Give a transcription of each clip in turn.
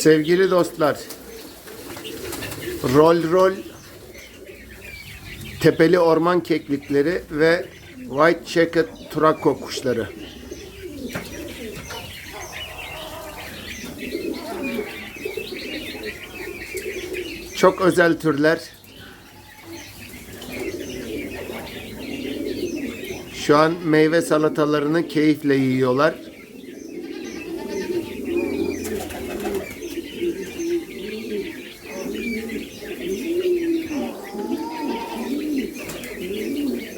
Sevgili dostlar, rol rol tepeli orman keklikleri ve white checked turako kuşları. Çok özel türler. Şu an meyve salatalarını keyifle yiyorlar.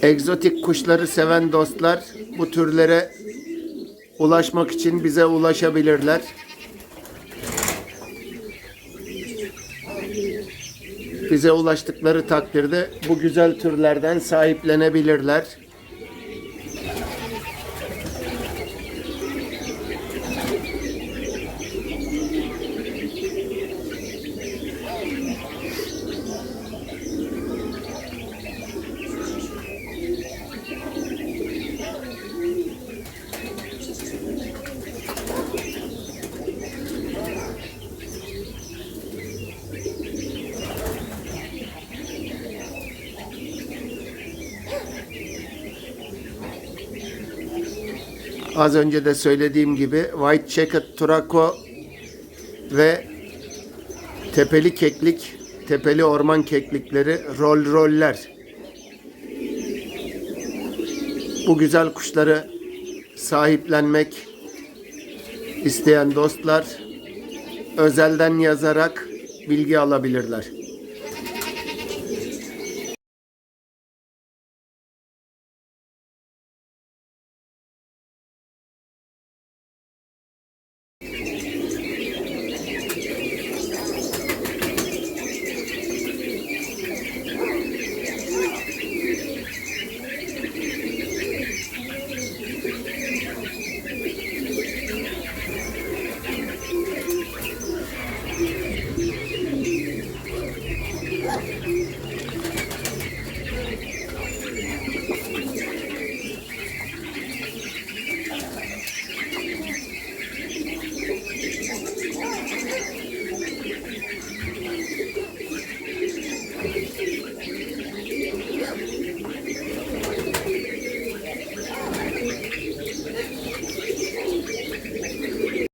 Egzotik kuşları seven dostlar bu türlere ulaşmak için bize ulaşabilirler. Bize ulaştıkları takdirde bu güzel türlerden sahiplenebilirler. Az önce de söylediğim gibi White Checked Turako ve tepeli keklik, tepeli orman keklikleri, rol roller. Bu güzel kuşları sahiplenmek isteyen dostlar özelden yazarak bilgi alabilirler.